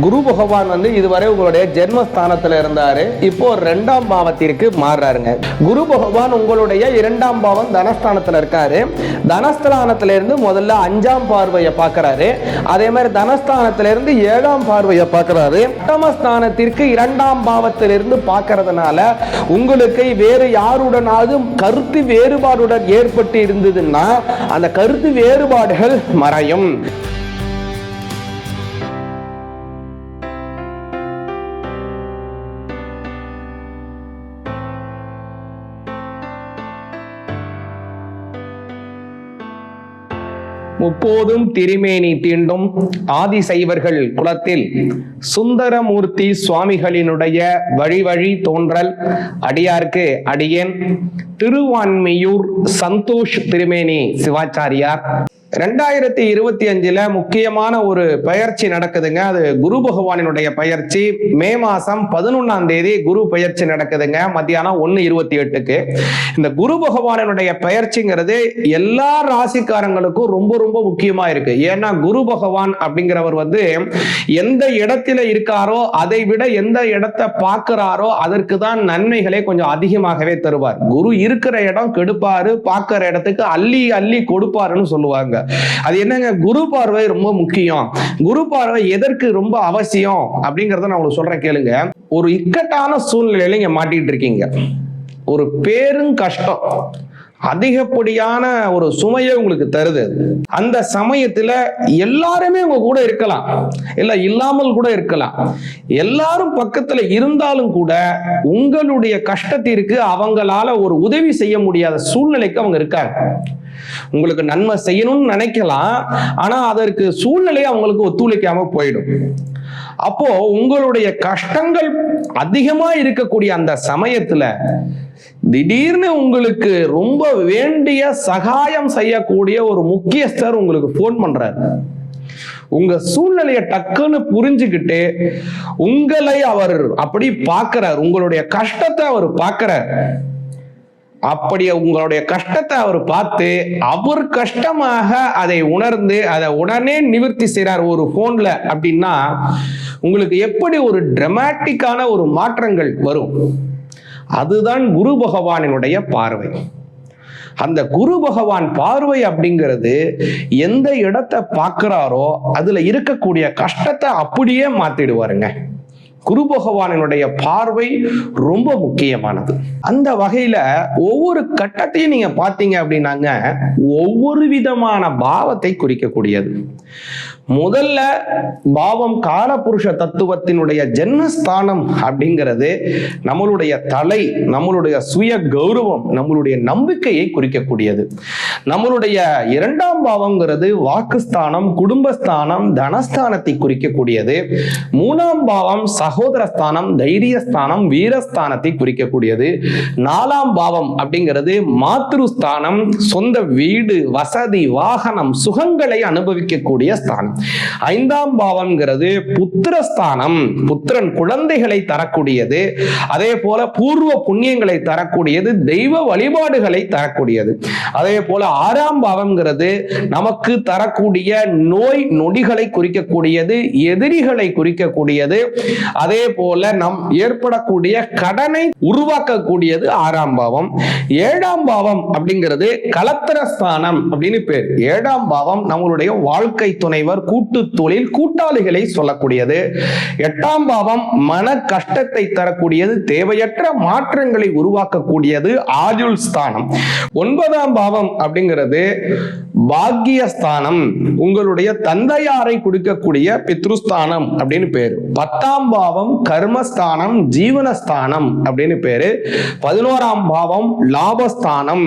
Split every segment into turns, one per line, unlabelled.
குரு பகவான் வந்து இதுவரை உங்களுடைய ஜென்மஸ்தானத்துல இருந்தாரு. இப்போ ரெண்டாம் பாவத்திற்கு மாறுறாருங்க. குரு பகவான் உங்களுடைய இரண்டாம் பாவம் தனஸ்தானத்துல இருக்காரு. தனஸ்தானத்துல இருந்து முதல்ல அஞ்சாம் பார்வையை பார்க்கறாரு. அதே மாதிரி தனஸ்தானத்துல இருந்து ஏழாம் பார்வையை பார்க்கறாரு. அட்டமஸ்தானத்திற்கு இரண்டாம் பாவத்திலிருந்து பார்க்கறதுனால உங்களுக்கு வேறு யாருடனாவது கருத்து வேறுபாடுடன் ஏற்பட்டு இருந்ததுன்னா அந்த கருத்து வேறுபாடுகள் மறையும். முப்போதும் திருமேனி தீண்டும். ஆதிசைவர்கள் குலத்தில் சுந்தரமூர்த்தி சுவாமிகளினுடைய வழி வழி தோன்றல். அடியார்க்கு அடியேன். திருவான்மியூர் சந்தோஷ் திருமேனி சிவாச்சாரியார். ரெண்டாயிரத்தி இருபத்தி அஞ்சுல முக்கியமான ஒரு பயிற்சி நடக்குதுங்க. அது குரு பகவானினுடைய பயிற்சி. மே மாசம் பதினொன்னாம் தேதி குரு பயிற்சி நடக்குதுங்க. மத்தியானம் ஒன்னு இருபத்தி எட்டுக்கு. இந்த குரு பகவானினுடைய பயிற்சிங்கிறது எல்லா ராசிக்காரங்களுக்கும் ரொம்ப ரொம்ப முக்கியமா இருக்கு. ஏன்னா குரு பகவான் அப்படிங்கிறவர் வந்து எந்த இடத்துல இருக்காரோ அதை விட எந்த இடத்தை பார்க்கிறாரோ அதற்கு தான் நன்மைகளை கொஞ்சம் அதிகமாகவே தருவார். குரு இருக்கிற இடம் கெடுப்பாரு பார்க்கிற இடத்துக்கு அள்ளி அள்ளி கொடுப்பாருன்னு சொல்லுவாங்க. அது என்னங்க? குரு பார்வை ரொம்ப முக்கியம். குரு பார்வை எதற்கு ரொம்ப அவசியம்? அப்படிங்கறத நான் உங்களுக்கு சொல்றேன் கேளுங்க. ஒரு இக்கட்டான சூழ்நிலையில இங்க மாட்டிட்டு இருக்கீங்க. ஒரு பேரும் கஷ்டம். அதிகப்படியான ஒரு சுமையை உங்களுக்கு தருது. அந்த சமயத்துல எல்லாருமே உங்க கூட இருக்கலாம். இல்ல இல்லாமல் கூட இருக்கலாம். எல்லாரும் பக்கத்துல இருந்தாலும் கூட உங்களுடைய கஷ்டத்திற்கு அவங்களால ஒரு உதவி செய்ய முடியாத சூழ்நிலைக்கு அவங்க இருக்காங்க. உங்களுக்கு நன்மை செய்யணும்னு நினைக்கலாம் ஆனா அதற்கு சூழ்நிலை அவங்களுக்கு ஒத்துழைக்காம போயிடும். அப்போ உங்களுடைய கஷ்டங்கள் அதிகமா இருக்கக்கூடிய அந்த சமயத்துல திடீர்னு உங்களுக்கு ரொம்ப வேண்டிய சகாயம் செய்யக்கூடிய ஒரு முக்கியஸ்தர் உங்களுக்கு ஃபோன் பண்றாரு. உங்க சூழ்நிலையை டக்குன்னு புரிஞ்சுக்கிட்டு உங்களை அவர் அப்படி பாக்குறார் உங்களுடைய கஷ்டத்தை அவர் பாக்குறார் அப்படி உங்களுடைய கஷ்டத்தை அவர் பார்த்து அவர் கஷ்டமாக அதை உணர்ந்து அதை உடனே நிவர்த்தி செய்கிறார் ஒரு ஃபோனில் அப்படின்னா உங்களுக்கு எப்படி ஒரு ட்ரமாட்டிக்கான ஒரு மாற்றங்கள் வரும்? அதுதான் குரு பகவானினுடைய பார்வை. அந்த குரு பகவான் பார்வை அப்படிங்கிறது எந்த இடத்தை பார்க்குறாரோ அதில் இருக்கக்கூடிய கஷ்டத்தை அப்படியே மாற்றிடுவாருங்க குரு பகவானினுடைய பார்வை ரொம்ப முக்கியமானது. அந்த வகையில ஒவ்வொரு கட்டத்தையும் நீங்க பார்த்தீங்க அப்படின்னாங்க ஒவ்வொரு விதமான பாவத்தை குறிக்கக்கூடியது. முதல்ல பாவம் காலபுருஷ தத்துவத்தினுடைய ஜென்மஸ்தானம் அப்படிங்கிறது நம்மளுடைய தலை நம்மளுடைய சுய கௌரவம் நம்மளுடைய நம்பிக்கையை குறிக்கக்கூடியது. நம்மளுடைய இரண்டாம் பாவம்ங்கிறது வாக்குஸ்தானம் குடும்பஸ்தானம் தனஸ்தானத்தை குறிக்கக்கூடியது. மூணாம் பாவம் சக சகோதரஸ்தானம் தைரியஸ்தானம் வீரஸ்தானத்தை குறிக்கக்கூடியது. நாலாம் பாவம் அப்படிங்கிறது மாத்ருஸ்தானம் சொந்த வீடு வசதி வாகனம் சுகங்களை அனுபவிக்கக்கூடிய ஸ்தானம். ஐந்தாம் பாவம்ங்கிறது புத்திரஸ்தானம் புத்திரன் குழந்தைகளை தரக்கூடியது. அதே போல பூர்வ புண்ணியங்களை தரக்கூடியது தெய்வ வழிபாடுகளை தரக்கூடியது. அதே போல ஆறாம் பாவம்ங்கிறது நமக்கு தரக்கூடிய நோய் நொடிகளை குறிக்கக்கூடியது எதிரிகளை குறிக்கக்கூடியது. அதே போல நம் ஏற்படக்கூடிய கடனை உருவாக்கக்கூடியது ஆறாம் பாவம். ஏழாம் பாவம் அப்படிங்கிறது கலத்திரஸ்தானம் அப்படின்னு பேர். ஏழாம் பாவம் நம்மளுடைய வாழ்க்கை துணைவர் கூட்டு தொழில் கூட்டாளிகளை சொல்லக்கூடியது. எட்டாம் பாவம் மன கஷ்டத்தை தரக்கூடியது தேவையற்ற மாற்றங்களை உருவாக்கக்கூடியது ஆயுள் ஸ்தானம். ஒன்பதாம் பாவம் அப்படிங்கிறது பாக்கியஸ்தானம் உங்களுடைய தந்தையாரை கொடுக்கக்கூடிய பித்ருஸ்தானம் அப்படின்னு பேர். பத்தாம் பாவம் கர்மஸ்தானம் ஜீவனஸ்தானம் அப்படின்னு பேரு. பதினோராம் பாவம் லாபஸ்தானம்.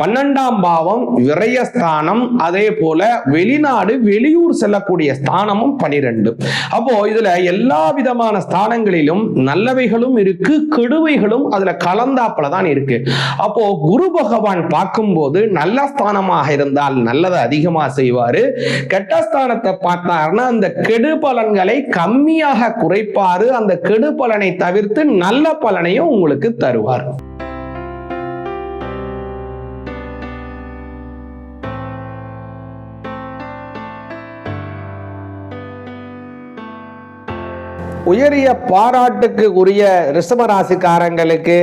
பன்னெண்டாம் பாவம் விரயஸ்தானம். அதே போல வெளிநாடு வெளியூர் செல்லக்கூடிய ஸ்தானமும் பனிரெண்டு. அப்போ இதுல எல்லா விதமான ஸ்தானங்களிலும் நல்லவைகளும் இருக்கு கெடுவைகளும் அதுல கலந்தாப்புல தான் இருக்கு. அப்போ குரு பகவான் பார்க்கும்போது நல்ல ஸ்தானமாக இருந்தால் நல்லதை அதிகமா செய்வாரு. கெட்ட ஸ்தானத்தை பார்த்தாருன்னா அந்த கெடு பலன்களை கம்மியாக குறைப்பாரு அந்த கெடு பலனை தவிர்த்து நல்ல பலனையும் உங்களுக்கு தருவார். உயரிய பாராட்டுக்கு உரிய ரிஷபராசிக்காரங்களுக்கு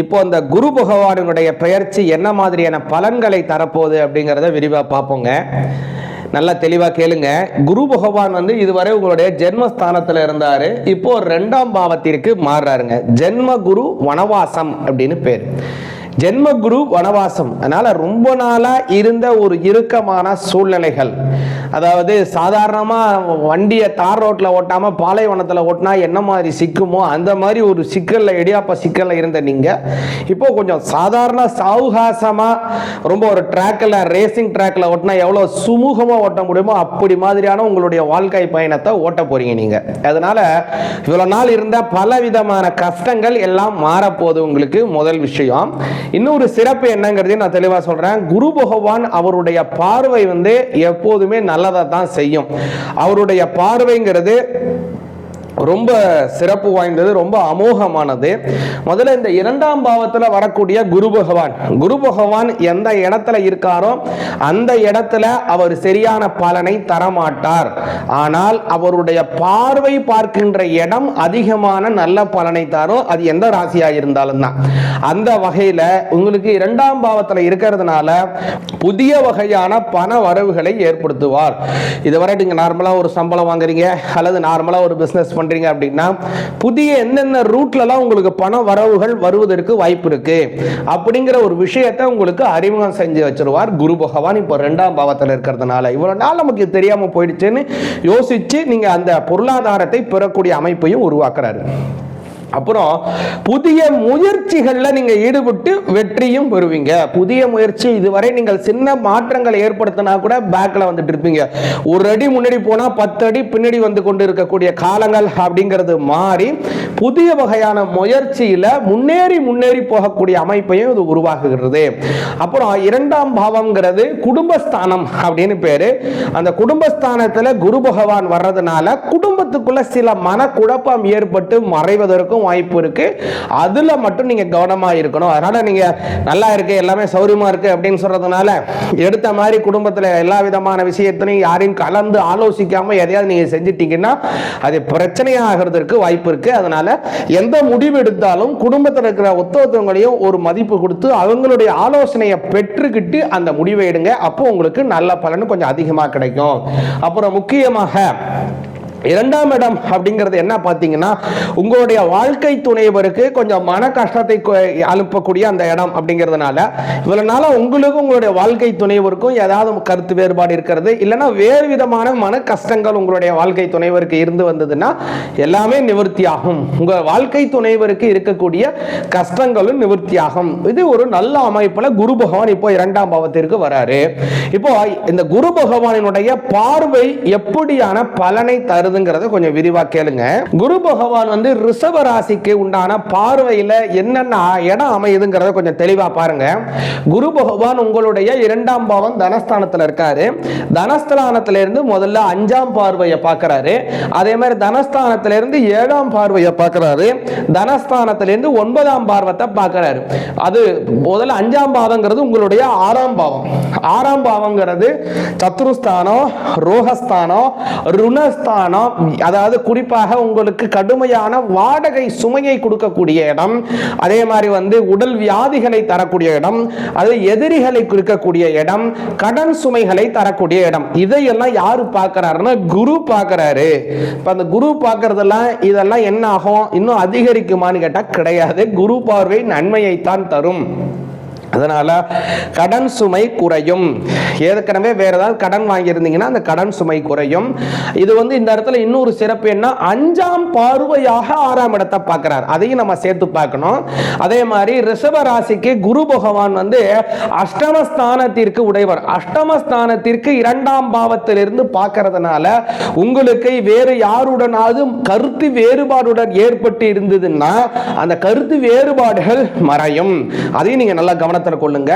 இப்போ இந்த குரு பகவானுடைய பெயர்ச்சி என்ன மாதிரியான பலன்களை தரப்போகுது அப்படிங்கிறத விரிவாக பார்ப்போங்க. நல்லா தெளிவாக கேளுங்க. குரு பகவான் வந்து இதுவரை உங்களுடைய ஜென்மஸ்தானத்தில் இருந்தார். இப்போ ரெண்டாம் பாவத்திற்கு மாறுறாருங்க. ஜென்ம குரு வனவாசம் அப்படின்னு பேர். ஜென்ம குரு வனவாசம். அதனால ரொம்ப நாளா இருந்த ஒரு இறுக்கமான சூழ்நிலைகள். அதாவது சாதாரணமா வண்டியை தார் ரோட்ல ஓட்டாம பாலைவனத்துல ஓட்டினா என்ன மாதிரி சிக்குமோ அந்த மாதிரி ஒரு சிக்கல்ல இடியாப்ப சிக்கல்ல இருந்த நீங்க. இப்போ கொஞ்சம் சாதாரண சாவுகாசமா ரொம்ப ஒரு ட்ராக்ல ரேசிங் ட்ராக்ல ஓட்டினா எவ்வளவு சுமூகமா ஓட்ட முடியுமோ அப்படி மாதிரியான உங்களுடைய வாழ்க்கை பயணத்தை ஓட்ட போறீங்க நீங்க. அதனால இவ்வளவு நாள் இருந்த பல விதமான கஷ்டங்கள் எல்லாம் மாறப்போகுது உங்களுக்கு. முதல் விஷயம். இன்னொரு சிறப்பு என்னங்கிறதையும் நான் தெளிவாக சொல்றேன். குரு பகவான் அவருடைய பார்வை வந்து எப்போதுமே நல்லதை தான் செய்யும். அவருடைய பார்வைங்கிறது ரொம்ப சிறப்பு வாய்ந்தது ரொம்ப அமோகமானது. முதல்ல இந்த இரண்டாம் பாவத்தில் வரக்கூடிய குரு பகவான். குரு பகவான் எந்த இடத்துல இருக்காரோ அந்த இடத்துல அவர் சரியான பலனை தரமாட்டார். ஆனால் அவருடைய பார்வை பார்க்கின்ற இடம் அதிகமான நல்ல பலனை தரும் அது எந்த ராசியாக இருந்தாலும் தான். அந்த வகையில் உங்களுக்கு இரண்டாம் பாவத்தில் இருக்கிறதுனால புதிய வகையான பண வரவுகளை ஏற்படுத்துவார். இதுவரை நீங்கள் நார்மலாக ஒரு சம்பளம் வாங்குறீங்க அல்லது நார்மலாக ஒரு பிஸ்னஸ் பண்றீங்க அப்படின்னா புதிய என்னென்ன ரூட்லலாம் உங்களுக்கு பண வரவுகள் வருவதற்கு வாய்ப்பு இருக்கு அப்படிங்கிற ஒரு விஷயத்தை உங்களுக்கு அறிமுகம் செஞ்சு வச்சிருவார். குரு பகவான் இப்போ ரெண்டாம் பாவத்தில் இருக்கிறதுனால இவ்வளவு நாள் நமக்கு தெரியாம போயிடுச்சுன்னு யோசிச்சு நீங்க அந்த பொருளாதாரத்தை பெறக்கூடிய அமைப்பையும் உருவாக்குறாரு. அப்புறம் புதிய முயற்சிகளில் நீங்கள் ஈடுபட்டு வெற்றியும் பெறுவீங்க. புதிய முயற்சி இதுவரை நீங்கள் சின்ன மாற்றங்களை ஏற்படுத்தினா கூட பேக்கில் வந்துட்டு இருப்பீங்க. ஒரு அடி முன்னாடி போனால் பத்து அடி பின்னாடி வந்து கொண்டு இருக்கக்கூடிய காலங்கள் அப்படிங்கிறது மாறி புதிய வகையான முயற்சியில் முன்னேறி முன்னேறி போகக்கூடிய அமைப்பையும் இது உருவாக்குகிறது. அப்புறம் இரண்டாம் பாவம்ங்கிறது குடும்பஸ்தானம் அப்படின்னு பேர். அந்த குடும்பஸ்தானத்தில் குரு பகவான் வர்றதுனால குடும்பத்துக்குள்ள சில மனக்குழப்பம் ஏற்பட்டு மறைவதற்கும் வாய்ப்பு இருக்கு. அதுல மட்டும் நீங்க கவனமா இருக்கணும். அதனால நீங்க நல்லா இருக்கு எல்லாமே சௌரியமா இருக்கு அப்படின்னு சொல்றதுனால எடுத்த மாதிரி குடும்பத்துல எல்லா விதமான விஷயத்திலையும் யாரையும் கலந்து ஆலோசிக்காம எதையாவது நீங்க செஞ்சிட்டீங்கன்னா அது பிரச்சனையாகிறதுக்கு வாய்ப்பு இருக்கு. அதனால எந்த முடிவு எடுத்தாலும் குடும்பத்தில் இருக்கிற ஒத்தொத்தவங்களையும் ஒரு மதிப்பு கொடுத்து அவங்களுடைய ஆலோசனையை பெற்றுக்கிட்டு அந்த முடிவை எடுங்க. அப்போ உங்களுக்கு நல்ல பலன் கொஞ்சம் அதிகமாக கிடைக்கும். அப்புறம் முக்கியமாக இரண்டாம் இடம் அப்படிங்கிறது என்ன பார்த்தீங்கன்னா உங்களுடைய வாழ்க்கை துணைவருக்கு கொஞ்சம் மன கஷ்டத்தை கொ- அனுப்பக்கூடிய அந்த இடம் அப்படிங்கிறதுனால இவ்வளோ நாளாக உங்களுக்கும் உங்களுடைய வாழ்க்கை துணைவருக்கும் ஏதாவது கருத்து வேறுபாடு இருக்கிறது இல்லைன்னா வேறு விதமான மன கஷ்டங்கள் உங்களுடைய வாழ்க்கை துணைவருக்கு இருந்து வந்ததுன்னா எல்லாமே நிவர்த்தியாகும். உங்கள் வாழ்க்கை துணைவருக்கு இருக்கக்கூடிய கஷ்டங்களும் நிவர்த்தியாகும். இது ஒரு நல்ல அமைப்பில் குரு பகவான் இப்போ இரண்டாம் பாவத்திற்கு வராரு. இப்போ இந்த குரு பகவானினுடைய பார்வை எப்படியான பலனை தருது வருதுங்கிறத கொஞ்சம் விரிவா கேளுங்க. குரு பகவான் வந்து ரிஷப ராசிக்கு உண்டான பார்வையில என்னென்ன இடம் அமையுதுங்கிறத கொஞ்சம் தெளிவா பாருங்க. குரு பகவான் உங்களுடைய இரண்டாம் பாவம் தனஸ்தானத்துல இருக்காரு. தனஸ்தானத்துல இருந்து முதல்ல அஞ்சாம் பார்வையை பார்க்குறாரு. அதே மாதிரி தனஸ்தானத்துல இருந்து ஏழாம் பார்வையை பார்க்குறாரு. தனஸ்தானத்துல இருந்து ஒன்பதாம் பார்வத்தை பார்க்குறாரு. அது முதல்ல அஞ்சாம் பாவங்கிறது உங்களுடைய ஆறாம் பாவம். ஆறாம் பாவங்கிறது சத்ருஸ்தானம் ரோகஸ்தானம் ருணஸ்தானம் அதாவது குறிப்பாக உங்களுக்கு கடுமையான வாடகை சுமையை கொடுக்கக்கூடிய இடம் அதே மாதிரி வந்து உடல் வியாதிகளை தரக்கூடிய இடம் அது எதிரிகளை குறிக்கக்கூடிய இடம் கடன் சுமைகளை தரக்கூடிய இடம். இதையெல்லாம் யாரு பார்க்கறாருன்னா குரு பார்க்கிறாரு. இப்போ அந்த குரு பார்க்கறதெல்லாம் இதெல்லாம் என்ன ஆகும்? இன்னும் அதிகரிக்குமான்னு கேட்டால் கிடையாது. குரு பார்வை நன்மையைத்தான் தரும். அதனால கடன் சுமை குறையும். ஏற்கனவே வேற ஏதாவது கடன் வாங்கியிருந்தீங்கன்னா அந்த கடன் சுமை குறையும். இது வந்து இந்த இடத்துல இன்னொரு சிறப்பு என்ன? அஞ்சாம் பார்வையாக ஆறாம் இடத்தை பார்க்கிறார். அதையும் நம்ம சேர்த்து பார்க்கணும். அதே மாதிரி ரிஷப ராசிக்கு குரு பகவான் வந்து அஷ்டமஸ்தானத்திற்கு உடையவர். அஷ்டமஸ்தானத்திற்கு இரண்டாம் பாவத்திலிருந்து பார்க்கறதுனால உங்களுக்கு வேறு யாருடனாவது கருத்து வேறுபாடுடன் ஏற்பட்டு இருந்ததுன்னா அந்த கருத்து வேறுபாடுகள் மறையும். அதையும் நீங்க நல்லா கவனத்தை கவனத்தில் கொள்ளுங்க.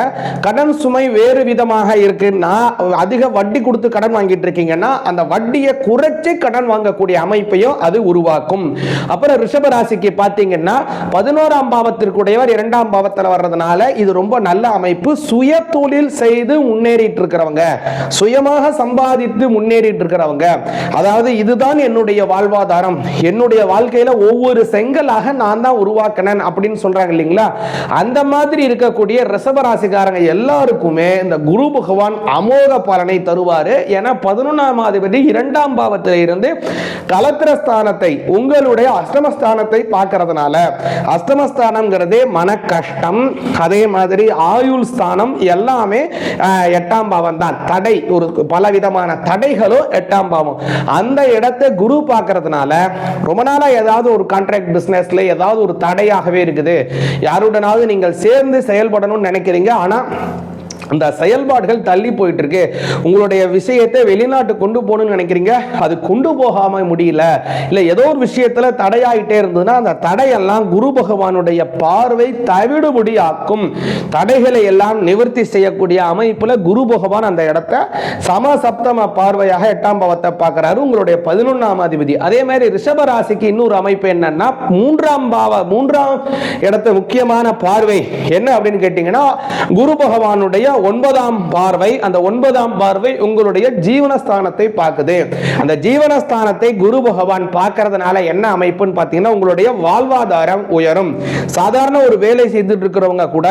கடன் சுமை வேறு விதமாக இருக்குன்னா அதிக வட்டி கொடுத்து கடன் வாங்கிட்டு இருக்கீங்கன்னா அந்த வட்டியை குறைச்சி கடன் வாங்கக்கூடிய அமைப்பையும் அது உருவாக்கும். அப்புறம் ரிஷப ராசிக்கு பார்த்தீங்கன்னா பதினோராம் பாவத்திற்குடையவர் இரண்டாம் பாவத்தில் வர்றதுனால இது ரொம்ப நல்ல அமைப்பு. சுய தொழில் செய்து முன்னேறிட்டு இருக்கிறவங்க. சுயமாக சம்பாதித்து முன்னேறிட்டு இருக்கிறவங்க. அதாவது இதுதான் என்னுடைய வாழ்வாதாரம். என்னுடைய வாழ்க்கையில ஒவ்வொரு செங்கலாக நான் தான் உருவாக்கினேன் அப்படின்னு சொல்றாங்க இல்லைங்களா? அந்த மாதிரி இருக்கக்கூடிய ரிஷபராசிக்காரங்க எல்லாருக்குமே இந்த குரு பகவான் அமோக பலனை தருவாரு. ஏன்னா பதினொன்றாம் அதிபதி இரண்டாம் பாவத்தில் இருந்து கலத்திரஸ்தானத்தை உங்களுடைய அஷ்டமஸ்தானத்தை பார்க்கறதுனால அஷ்டமஸ்தானம்ங்கிறதே மன கஷ்டம் அதே மாதிரி ஆயுள் ஸ்தானம் எல்லாமே எட்டாம் பாவம் தான். தடை ஒரு பலவிதமான தடைகளும் எட்டாம் பாவம். அந்த இடத்தை குரு பார்க்கறதுனால ரொம்ப நாளா ஏதாவது ஒரு கான்ட்ராக்ட் பிசினஸ்ல ஏதாவது ஒரு தடையாகவே இருக்குது. யாருடனாவது நீங்கள் சேர்ந்து செயல்படணும் நினைக்கிறீங்க? ஆனா அந்த செயல்பாடுகள் தள்ளி போயிட்டு இருக்கு உங்களுடைய விஷயத்தை வெளிநாட்டு கொண்டு போகணும்னு நினைக்கிறீங்க? அது கொண்டு போகாம முடியல. இல்லை ஏதோ ஒரு விஷயத்துல தடையாயிட்டே இருந்ததுன்னா அந்த தடையெல்லாம் குரு பகவானுடைய பார்வை தவிடுபடி ஆக்கும் தடைகளை எல்லாம் நிவர்த்தி செய்யக்கூடிய அமைப்புல குரு பகவான் அந்த இடத்த சமசப்தம பார்வையாக எட்டாம் பாவத்தை பார்க்கிறாரு. உங்களுடைய பதினொன்னாம் அதிபதி. அதே மாதிரி ரிஷப ராசிக்கு இன்னொரு அமைப்பு என்னன்னா மூன்றாம் பாவ மூன்றாம் இடத்த முக்கியமான பார்வை. என்ன அப்படின்னு கேட்டீங்கன்னா குரு பகவானுடைய ஒன்பதாம் பார்வை அந்த ஒன்பதாம் பார்வை உங்களுடைய ஜீவனஸ்தானத்தை பார்க்குது. அந்த ஜீவனஸ்தானத்தை குரு பகவான் பார்க்கறதுனால என்ன அமைப்புன்னு பார்த்தீங்கன்னா உங்களுடைய வாழ்வாதாரம் உயரும். சாதாரண ஒரு வேலை செய்துட்டு இருக்கிறவங்க கூட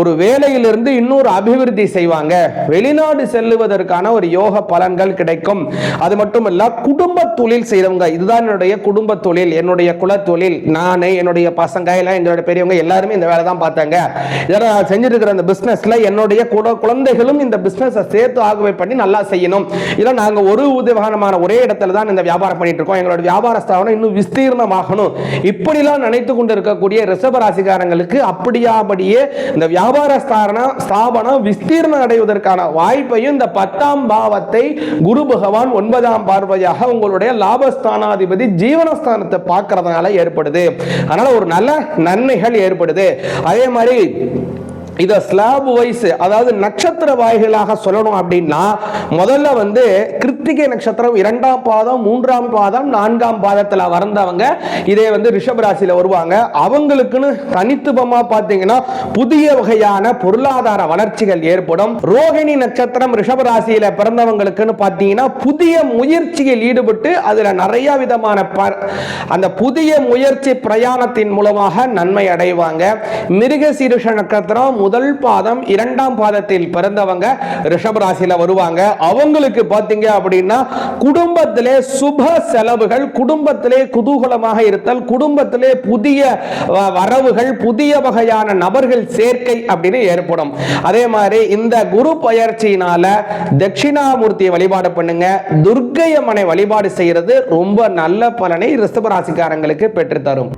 ஒரு வேலையிலிருந்து இன்னொரு அபிவிருத்தி செய்வாங்க. வெளிநாடு செல்லுவதற்கான ஒரு யோக பலன்கள் கிடைக்கும். அது மட்டும் இல்ல குடும்ப தொழில் செய்யறவங்க இதுதான் என்னுடைய குடும்ப தொழில் என்னுடைய குல தொழில். நான் என்னுடைய பசங்க எல்லாம் என்னோட பெரியவங்க எல்லாருமே இந்த வேலை தான் பார்த்தாங்க. இதெல்லாம் நான் செஞ்சுட்டு இருக்கிற அந்த பிசினஸ்ல என்னுடைய கூட குழந்தைகளும் இந்த பிஸ்னஸை சேர்த்து ஆகவே பண்ணி நல்லா செய்யணும். இதை நாங்கள் ஒரு உதவானமான ஒரே இடத்துல தான் இந்த வியாபாரம் பண்ணிட்டு இருக்கோம். எங்களோட வியாபார ஸ்தாபனம் இன்னும் விஸ்தீர்ணமாகணும். இப்படிலாம் நினைத்து கொண்டு இருக்கக்கூடிய ரிஷப ராசிக்காரங்களுக்கு அப்படியாபடியே இந்த வியாபார ஸ்தாபனம் ஸ்தாபனம் விஸ்தீர்ணம் அடைவதற்கான வாய்ப்பையும் இந்த பத்தாம் பாவத்தை குரு பகவான் ஒன்பதாம் பார்வையாக உங்களுடைய லாபஸ்தானாதிபதி ஜீவனஸ்தானத்தை பார்க்கறதுனால ஏற்படுது. அதனால ஒரு நல்ல நன்மைகள் ஏற்படுது. அதே மாதிரி இதை ஸ்லாப் வைஸ் அதாவது நட்சத்திர வாய்களாக சொல்லணும் அப்படின்னா முதல்ல வந்து கிருத்திகை நட்சத்திரம் இரண்டாம் பாதம் மூன்றாம் பாதம் நான்காம் பாதத்தில் வந்தவங்க இதே வந்து ரிஷப் ராசியில் வருவாங்க. அவங்களுக்குன்னு தனித்துவமாக பார்த்தீங்கன்னா புதிய வகையான பொருளாதார வளர்ச்சிகள் ஏற்படும். ரோகிணி நட்சத்திரம் ரிஷப் ராசியில் பிறந்தவங்களுக்குன்னு பார்த்தீங்கன்னா புதிய முயற்சியில் ஈடுபட்டு அதில் நிறைய விதமான ப- அந்த புதிய முயற்சி பிரயாணத்தின் மூலமாக நன்மை அடைவாங்க. மிருக சீருஷ நட்சத்திரம் முதல் பாதம் இரண்டாம் பாதத்தில் பிறந்தவங்க ரிஷப ராசியில வருவாங்க. அவங்களுக்கு பாத்தீங்க அப்படின்னா குடும்பத்திலே சுப செலவுகள் குடும்பத்திலே குதூகலமாக இருத்தல் குடும்பத்திலே புதிய வ- வரவுகள் புதிய வகையான நபர்கள் சேர்க்கை அப்படின்னு ஏற்படும். அதே மாதிரி இந்த குரு பயிற்சியினால தட்சிணாமூர்த்தியை வழிபாடு பண்ணுங்க. துர்க்கையம்மனை வழிபாடு செய்யறது ரொம்ப நல்ல பலனை ரிஷப ராசிக்காரங்களுக்கு பெற்றுத்தரும்.